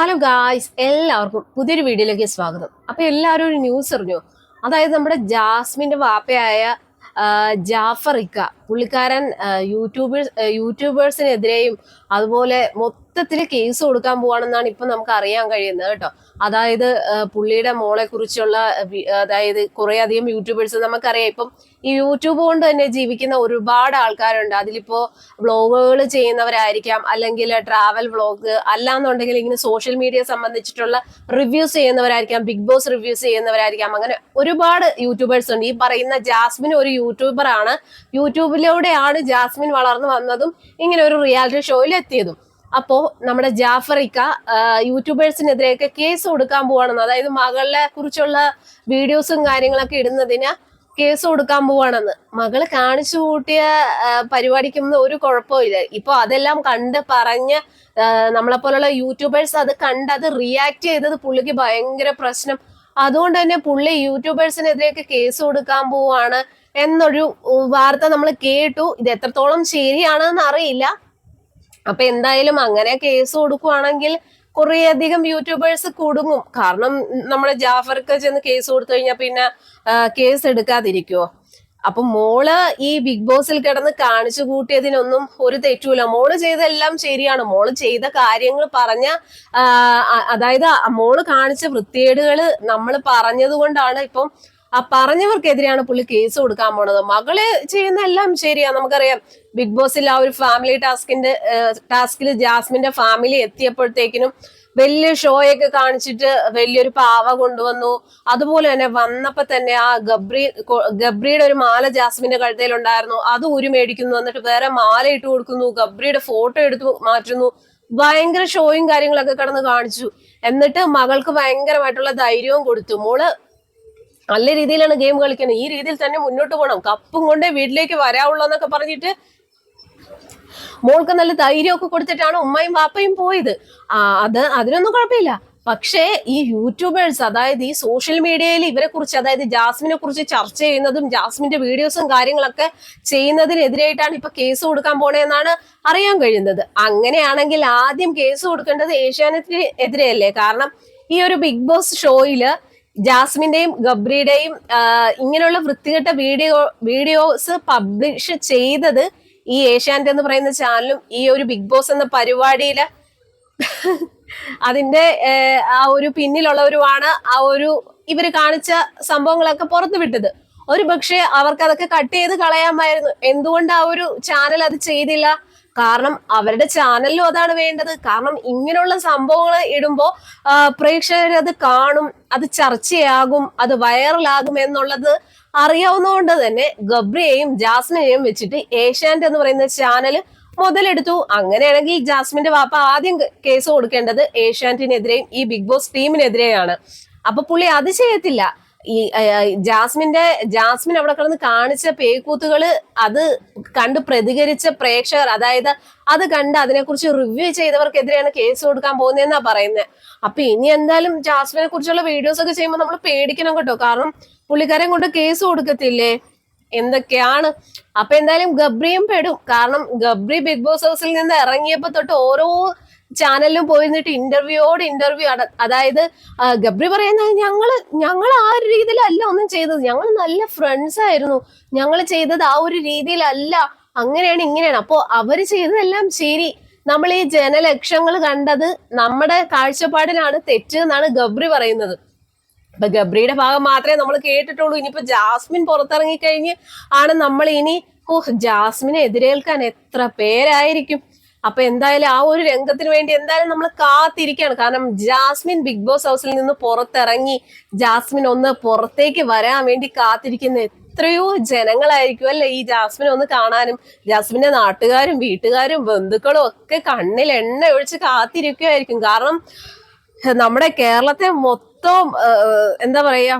Hello guys എല്ലാവർക്കും പുതിയൊരു വീഡിയോയിലേക്ക് സ്വാഗതം. അപ്പൊ എല്ലാവരും ഒരു ന്യൂസ് അറിഞ്ഞു? അതായത് നമ്മുടെ ജാസ്മിന്റെ വാപ്പയായ ജാഫർ ഇക്ക പുള്ളിക്കാരൻ യൂട്യൂബേഴ്സ് യൂട്യൂബേഴ്സിനെതിരെയും അതുപോലെ മൊത്തത്തിൽ കേസ് കൊടുക്കാൻ പോവാണെന്നാണ് ഇപ്പൊ നമുക്ക് അറിയാൻ കഴിയുന്നത് കേട്ടോ. അതായത് പുള്ളിയുടെ മോളെ കുറിച്ചുള്ള അതായത് കുറെ അധികം യൂട്യൂബേഴ്സ് നമുക്കറിയാം. ഇപ്പം ഈ യൂട്യൂബ് കൊണ്ട് തന്നെ ജീവിക്കുന്ന ഒരുപാട് ആൾക്കാരുണ്ട്. അതിലിപ്പോ വ്ളോഗുകൾ ചെയ്യുന്നവരായിരിക്കാം അല്ലെങ്കിൽ ട്രാവൽ വ്ളോഗ് അല്ലാന്നുണ്ടെങ്കിൽ ഇങ്ങനെ സോഷ്യൽ മീഡിയ സംബന്ധിച്ചിട്ടുള്ള റിവ്യൂസ് ചെയ്യുന്നവരായിരിക്കാം ബിഗ് ബോസ് റിവ്യൂസ് ചെയ്യുന്നവരായിരിക്കാം. അങ്ങനെ ഒരുപാട് യൂട്യൂബേഴ്സ് ഉണ്ട്. ഈ പറയുന്ന ജാസ്മിൻ ഒരു യൂട്യൂബറാണ് യൂട്യൂബിലൂടെയാണ് ജാസ്മിൻ വളർന്നു വന്നതും ഇങ്ങനെ ഒരു റിയാലിറ്റി ഷോയിൽ എത്തിയതും. അപ്പോ നമ്മുടെ ജാഫറിക്ക യൂട്യൂബേഴ്സിനെതിരെയൊക്കെ കേസ് കൊടുക്കാൻ പോവാണെന്ന് അതായത് മകളെ കുറിച്ചുള്ള വീഡിയോസും കാര്യങ്ങളൊക്കെ ഇടുന്നതിന് കേസ് കൊടുക്കാൻ പോവാണെന്ന്. മകൾ കാണിച്ചു കൂട്ടിയ പരിപാടിക്കൊന്നും ഒരു കുഴപ്പമില്ല ഇപ്പൊ അതെല്ലാം കണ്ട് പറഞ്ഞ് നമ്മളെ പോലുള്ള യൂട്യൂബേഴ്സ് അത് കണ്ട് അത് റിയാക്ട് ചെയ്തത് പുള്ളിക്ക് ഭയങ്കര പ്രശ്നം. അതുകൊണ്ട് തന്നെ പുള്ളി യൂട്യൂബേഴ്സിനെതിരെയൊക്കെ കേസ് കൊടുക്കാൻ പോവാണ് എന്നൊരു വാർത്ത നമ്മൾ കേട്ടു. ഇത് എത്രത്തോളം ശരിയാണെന്ന് അറിയില്ല. അപ്പൊ എന്തായാലും അങ്ങനെ കേസ് കൊടുക്കുവാണെങ്കിൽ കുറേയധികം യൂട്യൂബേഴ്സ് കുടുങ്ങും. കാരണം നമ്മുടെ ജാഫർക്ക് ചെന്ന് കേസ് കൊടുത്തു കഴിഞ്ഞാൽ പിന്നെ കേസ് എടുക്കാതിരിക്കുവോ? അപ്പൊ മോൾ ഈ ബിഗ് ബോസിൽ കിടന്ന് കാണിച്ചു കൂട്ടിയതിനൊന്നും ഒരു തെറ്റുമില്ല മോൾ ചെയ്തെല്ലാം ശരിയാണ്. മോൾ ചെയ്ത കാര്യങ്ങൾ പറഞ്ഞ അതായത് മോൾ കാണിച്ച വൃത്തികേടുകൾ നമ്മൾ പറഞ്ഞത് കൊണ്ടാണ് ഇപ്പം ആ പറഞ്ഞവർക്കെതിരെയാണ് പുള്ളി കേസ് കൊടുക്കാൻ പോണത്. മകൾ ചെയ്യുന്ന എല്ലാം ശരിയാ. നമുക്കറിയാം ബിഗ് ബോസിൽ ആ ഒരു ഫാമിലി ടാസ്കിന്റെ ടാസ്കിൽ ജാസ്മിന്റെ ഫാമിലി എത്തിയപ്പോഴത്തേക്കിനും വലിയ ഷോയൊക്കെ കാണിച്ചിട്ട് വലിയൊരു പാവ കൊണ്ടുവന്നു. അതുപോലെ തന്നെ വന്നപ്പോ തന്നെ ആ ഗബ്രി ഗബ്രിയുടെ ഒരു മാല ജാസ്മിന്റെ കഴുതയിലുണ്ടായിരുന്നു. അത് ഉരു മേടിക്കുന്നു. എന്നിട്ട് വേറെ മാല ഇട്ട് കൊടുക്കുന്നു. ഗബ്രിയുടെ ഫോട്ടോ എടുത്തു മാറ്റുന്നു. ഭയങ്കര ഷോയും കാര്യങ്ങളൊക്കെ കടന്ന് കാണിച്ചു. എന്നിട്ട് മകൾക്ക് ഭയങ്കരമായിട്ടുള്ള ധൈര്യവും കൊടുത്തു. മോൾ നല്ല രീതിയിലാണ് ഗെയിം കളിക്കുന്നത്. ഈ രീതിയിൽ തന്നെ മുന്നോട്ട് പോകണം കപ്പും കൊണ്ടേ വീട്ടിലേക്ക് വരാവുള്ളൂ എന്നൊക്കെ പറഞ്ഞിട്ട് മോൾക്ക് നല്ല ധൈര്യമൊക്കെ കൊടുത്തിട്ടാണ് ഉമ്മയും വാപ്പയും പോയത്. അത് അതിനൊന്നും കുഴപ്പമില്ല. പക്ഷേ ഈ യൂട്യൂബേഴ്സ് അതായത് ഈ സോഷ്യൽ മീഡിയയിൽ ഇവരെ കുറിച്ച് അതായത് ജാസ്മിനെ കുറിച്ച് ചർച്ച ചെയ്യുന്നതും ജാസ്മിന്റെ വീഡിയോസും കാര്യങ്ങളൊക്കെ ചെയ്യുന്നതിനെതിരായിട്ടാണ് ഇപ്പൊ കേസ് കൊടുക്കാൻ പോണേന്നാണ് അറിയാൻ കഴിയുന്നത്. അങ്ങനെയാണെങ്കിൽ ആദ്യം കേസ് കൊടുക്കേണ്ടത് ഏഷ്യാനെറ്റിനെതിരെയല്ലേ കാരണം ഈ ഒരു ബിഗ് ബോസ് ഷോയിൽ ജാസ്മിന്റെയും ഗബ്രിയുടെയും ഇങ്ങനെയുള്ള വൃത്തികെട്ട വീഡിയോ വീഡിയോസ് പബ്ലിഷ് ചെയ്തത് ഈ ഏഷ്യാനെറ്റ് എന്ന് പറയുന്ന ചാനലും ഈ ഒരു ബിഗ് ബോസ് എന്ന പരിപാടിയിൽ അതിന്റെ ആ ഒരു പിന്നിലുള്ളവരുമാണ് ആ ഒരു ഇവർ കാണിച്ച സംഭവങ്ങളൊക്കെ പുറത്തു വിട്ടത്. ഒരു പക്ഷേ അവർക്ക് അതൊക്കെ കട്ട് ചെയ്ത് കളയാമായിരുന്നു. എന്തുകൊണ്ട് ആ ഒരു ചാനൽ അത് ചെയ്തില്ല? കാരണം അവരുടെ ചാനലിലും അതാണ് വേണ്ടത്. കാരണം ഇങ്ങനെയുള്ള സംഭവങ്ങൾ ഇടുമ്പോൾ പ്രേക്ഷകരത് കാണും അത് ചർച്ചയാകും അത് വൈറലാകും എന്നുള്ളത് അറിയാവുന്നതുകൊണ്ട് തന്നെ ഗബ്രിയെയും ജാസ്മിനെയും വെച്ചിട്ട് ഏഷ്യാനെറ്റ് എന്ന് പറയുന്ന ചാനൽ മുതലെടുത്തു. അങ്ങനെയാണെങ്കിൽ ജാസ്മിന്റെ വാപ്പ ആദ്യം കേസ് കൊടുക്കേണ്ടത് ഏഷ്യാനെറ്റിനെതിരെയും ഈ ബിഗ് ബോസ് ടീമിനെതിരെയാണ്. അപ്പൊ പുള്ളി അത് ചെയ്യത്തില്ല. ഈ ജാസ്മിന്റെ ജാസ്മിൻ അവിടെ കിടന്ന് കാണിച്ച പേക്കൂത്തുകൾ അത് കണ്ട് പ്രതികരിച്ച പ്രേക്ഷകർ അതായത് അത് കണ്ട് അതിനെക്കുറിച്ച് റിവ്യൂ ചെയ്തവർക്കെതിരെയാണ് കേസ് കൊടുക്കാൻ പോകുന്നതെന്നാ പറയുന്നത് അപ്പൊ ഇനി എന്തായാലും ജാസ്മിനെ കുറിച്ചുള്ള വീഡിയോസ് ഒക്കെ ചെയ്യുമ്പോൾ നമ്മൾ പേടിക്കണം കേട്ടോ. കാരണം പുള്ളിക്കാരൻ കൊണ്ട് കേസ് കൊടുക്കത്തില്ലേ? എന്തൊക്കെയാണ്? അപ്പൊ എന്തായാലും ഗബ്രിയും പെടും. കാരണം ഗബ്രി ബിഗ് ബോസ് ഹൗസിൽ നിന്ന് ഇറങ്ങിയപ്പോ തൊട്ട് ഓരോ ചാനലിലും പോയിരുന്നിട്ട് ഇന്റർവ്യൂയോട് ഇന്റർവ്യൂ അതായത് ആ, ഗബ്രി പറയുന്നത് ഞങ്ങൾ ഞങ്ങൾ ആ ഒരു രീതിയിലല്ല ഒന്നും ചെയ്തത്. ഞങ്ങൾ നല്ല ഫ്രണ്ട്സ് ആയിരുന്നു. ഞങ്ങൾ ചെയ്തത് ആ ഒരു രീതിയിലല്ല. അങ്ങനെയാണ് ഇങ്ങനെയാണ്. അപ്പോൾ അവർ ചെയ്തതെല്ലാം ശരി. നമ്മൾ ഈ ജനലക്ഷങ്ങൾ കണ്ടത് നമ്മുടെ കാഴ്ചപ്പാടിലാണ് തെറ്റ് എന്നാണ് ഗബ്രി പറയുന്നത്. അപ്പൊ ഗബ്രിയുടെ ഭാഗം മാത്രമേ നമ്മൾ കേട്ടിട്ടുള്ളൂ. ഇനിയിപ്പോ ജാസ്മിൻ പുറത്തിറങ്ങി കഴിഞ്ഞ് ആണ് നമ്മൾ ഇനി ഓഹ് ജാസ്മിനെ എതിരേൽക്കാൻ എത്ര പേരായിരിക്കും? അപ്പൊ എന്തായാലും ആ ഒരു രംഗത്തിന് വേണ്ടി എന്തായാലും നമ്മൾ കാത്തിരിക്കുകയാണ് കാരണം ജാസ്മിൻ ബിഗ് ബോസ് ഹൗസിൽ നിന്ന് പുറത്തിറങ്ങി ജാസ്മിൻ ഒന്ന് പുറത്തേക്ക് വരാൻ വേണ്ടി കാത്തിരിക്കുന്ന എത്രയോ ജനങ്ങളായിരിക്കും അല്ലെ ഈ ജാസ്മിൻ ഒന്ന് കാണാനും. ജാസ്മിന്റെ നാട്ടുകാരും വീട്ടുകാരും ബന്ധുക്കളും ഒക്കെ കണ്ണിൽ എണ്ണ ഒഴിച്ച് കാത്തിരിക്കുകയായിരിക്കും കാരണം നമ്മുടെ കേരളത്തെ മൊത്തം എന്താ പറയാ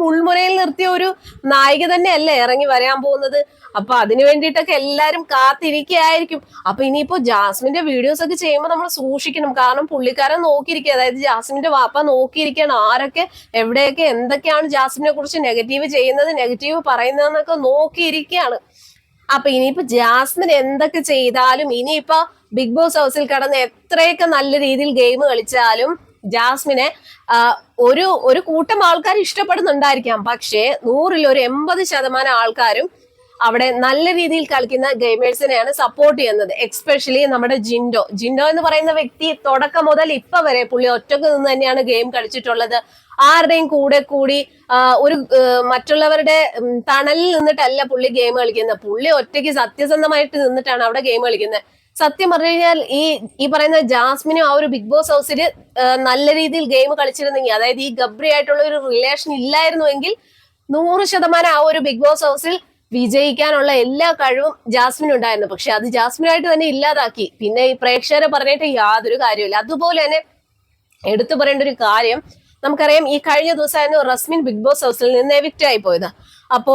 മുൾമുനയിൽ നിർത്തിയ ഒരു നായിക തന്നെയല്ലേ ഇറങ്ങി വരാൻ പോകുന്നത്? അപ്പൊ അതിനു വേണ്ടിയിട്ടൊക്കെ എല്ലാരും കാത്തിരിക്കുകയായിരിക്കും. അപ്പൊ ഇനിയിപ്പോ ജാസ്മിന്റെ വീഡിയോസ് ഒക്കെ ചെയ്യുമ്പോൾ നമ്മൾ സൂക്ഷിക്കണം. കാരണം പുള്ളിക്കാരൻ നോക്കിയിരിക്കുക. അതായത് ജാസ്മിന്റെ വാപ്പ നോക്കിയിരിക്കുകയാണ്. ആരൊക്കെ എവിടെയൊക്കെ എന്തൊക്കെയാണ് ജാസ്മിനെ കുറിച്ച് നെഗറ്റീവ് ചെയ്യുന്നത് നെഗറ്റീവ് പറയുന്നതെന്നൊക്കെ നോക്കിയിരിക്കുകയാണ്. അപ്പൊ ഇനിയിപ്പോ ജാസ്മിൻ എന്തൊക്കെ ചെയ്താലും ഇനിയിപ്പോ ബിഗ് ബോസ് ഹൗസിൽ കടന്ന് എത്രയൊക്കെ നല്ല രീതിയിൽ ഗെയിം കളിച്ചാലും ജാസ്മിനെ ഒരു ഒരു കൂട്ടം ആൾക്കാർ ഇഷ്ടപ്പെടുന്നുണ്ടായിരിക്കാം. പക്ഷേ നൂറിൽ ഒരു എൺപത് ശതമാനം ആൾക്കാരും അവിടെ നല്ല രീതിയിൽ കളിക്കുന്ന ഗെയിമേഴ്സിനെയാണ് സപ്പോർട്ട് ചെയ്യുന്നത്. എക്സ്പെഷ്യലി നമ്മുടെ ജിൻഡോ. ജിൻഡോ എന്ന് പറയുന്ന വ്യക്തി തുടക്കം മുതൽ ഇപ്പൊ വരെ പുള്ളി ഒറ്റയ്ക്ക് നിന്ന് തന്നെയാണ് ഗെയിം കളിച്ചിട്ടുള്ളത്. ആരുടെയും കൂടെ കൂടി ഒരു മറ്റുള്ളവരുടെ തണലിൽ നിന്നിട്ടല്ല പുള്ളി ഗെയിം കളിക്കുന്നത്. പുള്ളി ഒറ്റയ്ക്ക് സത്യസന്ധമായിട്ട് നിന്നിട്ടാണ് അവിടെ ഗെയിം കളിക്കുന്നത്. സത്യം പറഞ്ഞു കഴിഞ്ഞാൽ ഈ ഈ പറയുന്ന ജാസ്മിനും ആ ഒരു ബിഗ് ബോസ് ഹൗസിൽ നല്ല രീതിയിൽ ഗെയിം കളിച്ചിരുന്നെങ്കിൽ അതായത് ഈ ഗബ്രി ആയിട്ടുള്ള ഒരു റിലേഷൻ ഇല്ലായിരുന്നുവെങ്കിൽ നൂറ് ശതമാനം ആ ഒരു ബിഗ് ബോസ് ഹൗസിൽ വിജയിക്കാനുള്ള എല്ലാ കഴിവും ജാസ്മിൻ ഉണ്ടായിരുന്നു. പക്ഷെ അത് ജാസ്മിനായിട്ട് തന്നെ ഇല്ലാതാക്കി. പിന്നെ ഈ പ്രേക്ഷകരെ പറഞ്ഞിട്ട് യാതൊരു കാര്യമില്ല അതുപോലെ തന്നെ എടുത്തു പറയേണ്ട ഒരു കാര്യം നമുക്കറിയാം ഈ കഴിഞ്ഞ ദിവസമായിരുന്നു റസ്മിൻ ബിഗ് ബോസ് ഹൗസിൽ നിന്ന് എവിക്റ്റ് ആയി പോയത്. അപ്പോ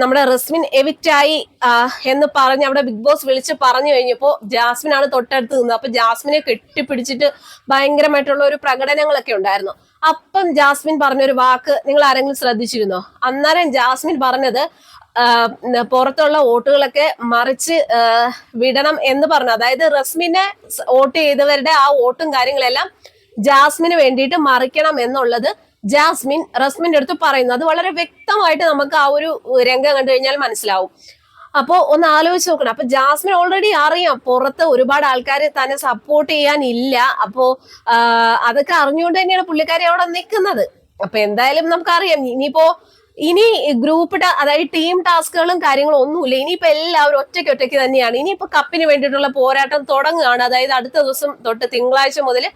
നമ്മുടെ റസ്മിൻ എവിറ്റായി എന്ന് പറഞ്ഞ് അവിടെ ബിഗ് ബോസ് വിളിച്ച് പറഞ്ഞു കഴിഞ്ഞപ്പോ ജാസ്മിൻ ആണ് തൊട്ടടുത്ത് നിന്നത്. അപ്പൊ ജാസ്മിനെ കെട്ടിപ്പിടിച്ചിട്ട് ഭയങ്കരമായിട്ടുള്ള ഒരു പ്രകടനങ്ങളൊക്കെ ഉണ്ടായിരുന്നു. അപ്പം ജാസ്മിൻ പറഞ്ഞൊരു വാക്ക് നിങ്ങൾ ആരെങ്കിലും ശ്രദ്ധിച്ചിരുന്നോ? അന്നേരം ജാസ്മിൻ പറഞ്ഞത് പുറത്തുള്ള വോട്ടുകളൊക്കെ മറിച്ച് വിടണം എന്ന് പറഞ്ഞു. അതായത് റസ്മിനെ വോട്ട് ചെയ്തവരുടെ ആ വോട്ടും കാര്യങ്ങളെല്ലാം ജാസ്മിന് വേണ്ടിയിട്ട് മറിക്കണം എന്നുള്ളത് ജാസ്മിൻ റസ്മിന്റെ അടുത്ത് പറയുന്നത് അത് വളരെ വ്യക്തമായിട്ട് നമുക്ക് ആ ഒരു രംഗം കണ്ടു കഴിഞ്ഞാൽ മനസ്സിലാവും. അപ്പോൾ ഒന്ന് ആലോചിച്ച് നോക്കണം. അപ്പൊ ജാസ്മിൻ ഓൾറെഡി അറിയാം. പുറത്ത് ഒരുപാട് ആൾക്കാർ തന്നെ സപ്പോർട്ട് ചെയ്യാനില്ല അപ്പോ അതൊക്കെ അറിഞ്ഞുകൊണ്ട് തന്നെയാണ് പുള്ളിക്കാരി അവിടെ നിൽക്കുന്നത്. അപ്പൊ എന്തായാലും നമുക്കറിയാം. ഇനിയിപ്പോ ഇനി ഗ്രൂപ്പ് അതായത് ടീം ടാസ്കുകളും കാര്യങ്ങളും ഒന്നുമില്ല. ഇനിയിപ്പോ എല്ലാവരും ഒറ്റയ്ക്ക് ഒറ്റയ്ക്ക് തന്നെയാണ്. ഇനിയിപ്പോ കപ്പിന് വേണ്ടിയിട്ടുള്ള പോരാട്ടം തുടങ്ങുകയാണ്. അതായത് അടുത്ത ദിവസം തൊട്ട് തിങ്കളാഴ്ച മുതൽ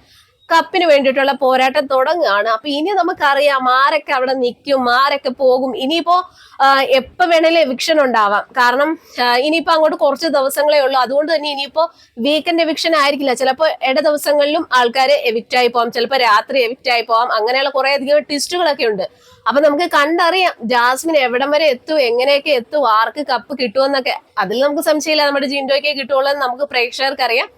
കപ്പിന് വേണ്ടിയിട്ടുള്ള പോരാട്ടം തുടങ്ങുകയാണ്. അപ്പൊ ഇനി നമുക്കറിയാം ആരൊക്കെ അവിടെ നിൽക്കും ആരൊക്കെ പോകും. ഇനിയിപ്പോ എപ്പ വേണേലും എവിക്ഷൻ ഉണ്ടാവാം. കാരണം ഇനിയിപ്പോ അങ്ങോട്ട് കുറച്ച് ദിവസങ്ങളേ ഉള്ളൂ. അതുകൊണ്ട് തന്നെ ഇനിയിപ്പോ വീക്കെൻഡ് എവിക്ഷൻ ആയിരിക്കില്ല. ചിലപ്പോൾ ഇട ദിവസങ്ങളിലും ആൾക്കാർ എവിക്റ്റ് ആയി പോവാം. ചിലപ്പോൾ രാത്രി എവിക്റ്റ് ആയി പോവാം. അങ്ങനെയുള്ള കുറെ അധികം ട്വിസ്റ്റുകളൊക്കെ ഉണ്ട്. അപ്പൊ നമുക്ക് കണ്ടറിയാം ജാസ്മിൻ എവിടം വരെ എത്തും എങ്ങനെയൊക്കെ എത്തും ആർക്ക് കപ്പ് കിട്ടുമെന്നൊക്കെ. അതിൽ നമുക്ക് സംശയമില്ല. നമ്മുടെ ജിൻഡോയ്ക്ക് കിട്ടുള്ളൂ നമുക്ക് പ്രേക്ഷകർക്ക് അറിയാം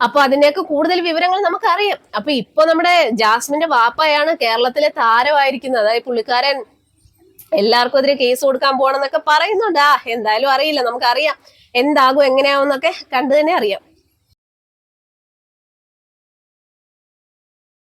അപ്പൊ അതിന്റെയൊക്കെ കൂടുതൽ വിവരങ്ങൾ നമുക്കറിയാം. അപ്പൊ ഇപ്പൊ നമ്മുടെ ജാസ്മിന്റെ വാപ്പയാണ് കേരളത്തിലെ താരമായിരിക്കുന്നത്. അതായത് പുള്ളിക്കാരൻ എല്ലാവർക്കും എതിരെ കേസ് കൊടുക്കാൻ പോകണം എന്നൊക്കെ പറയുന്നുണ്ട്. ആ എന്തായാലും അറിയില്ല. നമുക്കറിയാം. എന്താകും എങ്ങനെയാവും എന്നൊക്കെ കണ്ടു തന്നെ അറിയാം.